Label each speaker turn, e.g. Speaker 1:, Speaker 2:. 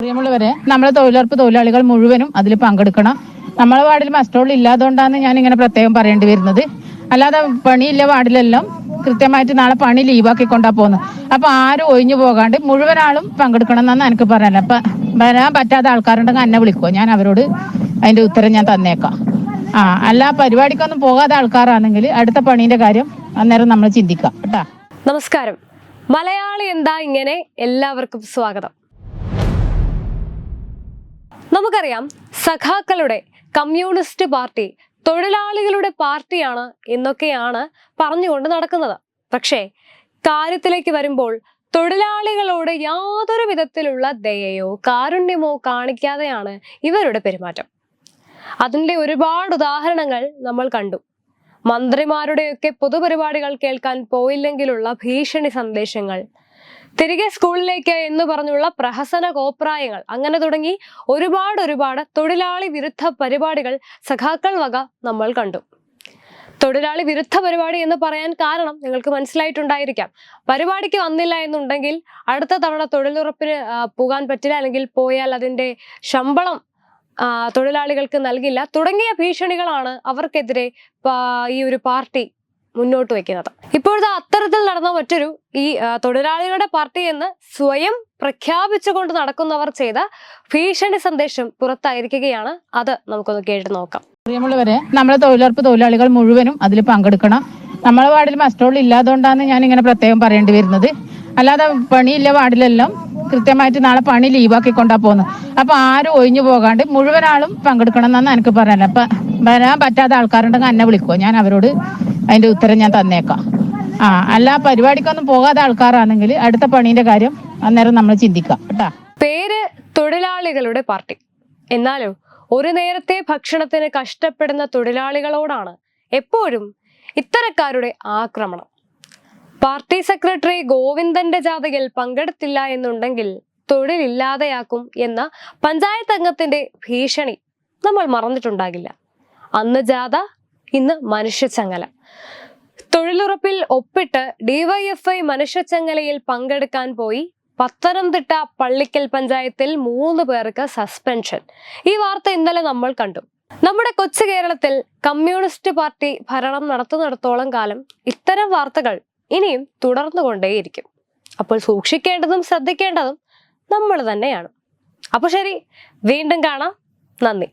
Speaker 1: പ്രിയമുള്ളവരെ നമ്മളെ തൊഴിലുറപ്പ് തൊഴിലാളികൾ മുഴുവനും അതിൽ പങ്കെടുക്കണം. നമ്മളെ വാർഡിൽ മസ്റ്റോൾ ഇല്ലാതുകൊണ്ടാണ് ഞാൻ ഇങ്ങനെ പ്രത്യേകം പറയേണ്ടി വരുന്നത്. അല്ലാതെ പണിയില്ല വാർഡിലെല്ലാം. കൃത്യമായിട്ട് നാളെ പണി ലീവാക്കിക്കൊണ്ടാ പോകുന്നത് അപ്പൊ ആരും ഒഴിഞ്ഞു പോകാണ്ട് മുഴുവൻ ആളും പങ്കെടുക്കണം എന്നാണ് എനിക്ക് പറയാനുള്ളത്. അപ്പൊ വരാൻ പറ്റാത്ത ആൾക്കാരുണ്ടെങ്കിൽ എന്നെ വിളിക്കുമോ ഞാൻ അവരോട് അതിന്റെ ഉത്തരം ഞാൻ തന്നേക്കാം. ആ അല്ല പരിപാടിക്കൊന്നും പോകാത്ത ആൾക്കാരാണെങ്കിൽ അടുത്ത പണീന്റെ കാര്യം അന്നേരം നമ്മൾ ചിന്തിക്കാം. കേട്ടാ?
Speaker 2: നമസ്കാരം. മലയാളി എന്താ ഇങ്ങനെ എല്ലാവർക്കും സ്വാഗതം. നമുക്കറിയാം സഖാക്കളുടെ കമ്മ്യൂണിസ്റ്റ് പാർട്ടി തൊഴിലാളികളുടെ പാർട്ടിയാണ് എന്നൊക്കെയാണ് പറഞ്ഞുകൊണ്ട് നടക്കുന്നത്. പക്ഷേ കാര്യത്തിലേക്ക് വരുമ്പോൾ തൊഴിലാളികളോട് യാതൊരു വിധത്തിലുള്ള ദയയോ കാരുണ്യമോ കാണിക്കാതെയാണ് ഇവരുടെ പെരുമാറ്റം. അതിന്റെ ഒരുപാട് ഉദാഹരണങ്ങൾ നമ്മൾ കണ്ടു. മന്ത്രിമാരുടെയൊക്കെ പൊതുപരിപാടികൾ കേൾക്കാൻ പോയില്ലെങ്കിലുള്ള ഭീഷണി സന്ദേശങ്ങൾ തിരികെ സ്കൂളിലേക്ക് എന്ന് പറഞ്ഞുള്ള പ്രഹസന കോപ്രായങ്ങൾ. അങ്ങനെ തുടങ്ങി ഒരുപാട് ഒരുപാട് തൊഴിലാളി വിരുദ്ധ പരിപാടികൾ സഖാക്കൾ വക നമ്മൾ കണ്ടു. തൊഴിലാളി വിരുദ്ധ പരിപാടി എന്ന് പറയാൻ കാരണം നിങ്ങൾക്ക് മനസ്സിലായിട്ടുണ്ടായിരിക്കാം. പരിപാടിക്ക് വന്നില്ല എന്നുണ്ടെങ്കിൽ അടുത്ത തവണ തൊഴിലുറപ്പിന് പോകാൻ പറ്റില്ല. അല്ലെങ്കിൽ പോയാൽ അതിന്റെ ശമ്പളം തൊഴിലാളികൾക്ക് നൽകില്ല. തുടങ്ങിയ ഭീഷണികളാണ് അവർക്കെതിരെ ഈ ഒരു പാർട്ടി മുന്നോട്ട് വെക്കുന്നത്. ഇപ്പോഴത്തെ അത്തരത്തിൽ നടന്ന മറ്റൊരു ഈ തൊഴിലാളികളുടെ പാർട്ടി എന്ന് സ്വയം പ്രഖ്യാപിച്ചുകൊണ്ട് നടക്കുന്നവർ ചെയ്ത ഭീഷണി സന്ദേശം പുറത്തായിരിക്കുകയാണ്. അത് നമുക്കൊന്ന് കേട്ട് നോക്കാം.
Speaker 1: പ്രിയമുള്ളവരെ നമ്മളെ തൊഴിലുറപ്പ് തൊഴിലാളികൾ മുഴുവനും അതിൽ പങ്കെടുക്കണം. നമ്മളെ വാർഡിൽ മസ്റ്റോൾ ഇല്ലാതുകൊണ്ടാണ് ഞാൻ ഇങ്ങനെ പ്രത്യേകം പറയേണ്ടി വരുന്നത്. അല്ലാതെ പണിയില്ല വാർഡിലെല്ലാം കൃത്യമായിട്ട് നാളെ പണി ലീവാക്കി കൊണ്ടാ പോകുന്നത്. അപ്പൊ ആരും ഒഴിഞ്ഞു പോകാണ്ട് മുഴുവൻ ആളും പങ്കെടുക്കണം എന്നാണ് എനിക്ക് പറയാനുള്ളത്. അപ്പൊ വരാൻ പറ്റാത്ത ആൾക്കാരുണ്ടെങ്കിൽ എന്നെ വിളിക്കുമോ ഞാൻ അവരോട് അതിന്റെ ഉത്തരം ഞാൻ തന്നേക്കാം. ആ അല്ല പരിപാടിക്കൊന്നും പോകാത്ത ആൾക്കാരാണെങ്കിൽ അടുത്ത പണീന്റെ കാര്യം അന്നേരം നമ്മൾ ചിന്തിക്കാം കേട്ടാ?
Speaker 2: പേര് തൊഴിലാളികളുടെ പാർട്ടി. എന്നാലും ഒരു നേരത്തെ ഭക്ഷണത്തിന് കഷ്ടപ്പെടുന്ന തൊഴിലാളികളോടാണ് എപ്പോഴും ഇത്തരക്കാരുടെ ആക്രമണം. പാർട്ടി സെക്രട്ടറി ഗോവിന്ദന്റെ ജാഥയിൽ പങ്കെടുത്തില്ല എന്നുണ്ടെങ്കിൽ തൊഴിലില്ലാതെയാക്കും എന്ന പഞ്ചായത്ത് അംഗത്തിന്റെ ഭീഷണി നമ്മൾ മറന്നിട്ടുണ്ടാകില്ല. അന്ന് ജാഥ ഇന്ന് മനുഷ്യച്ചങ്ങല. തൊഴിലുറപ്പിൽ ഒപ്പിട്ട് ഡിവൈഎഫ്ഐ മനുഷ്യച്ചങ്ങലയിൽ പങ്കെടുക്കാൻ പോയി പത്തനംതിട്ട പള്ളിക്കൽ പഞ്ചായത്തിൽ മൂന്ന് പേർക്ക് സസ്പെൻഷൻ. ഈ വാർത്ത ഇന്നലെ നമ്മൾ കണ്ടു. നമ്മുടെ കൊച്ചു കേരളത്തിൽ കമ്മ്യൂണിസ്റ്റ് പാർട്ടി ഭരണം നടത്തുന്നിടത്തോളം കാലം ഇത്തരം വാർത്തകൾ ഇനിയും തുടർന്നു കൊണ്ടേയിരിക്കും അപ്പോൾ സൂക്ഷിക്കേണ്ടതും ശ്രദ്ധിക്കേണ്ടതും നമ്മൾ തന്നെയാണ്. അപ്പൊ ശരി വീണ്ടും കാണാം. നന്ദി.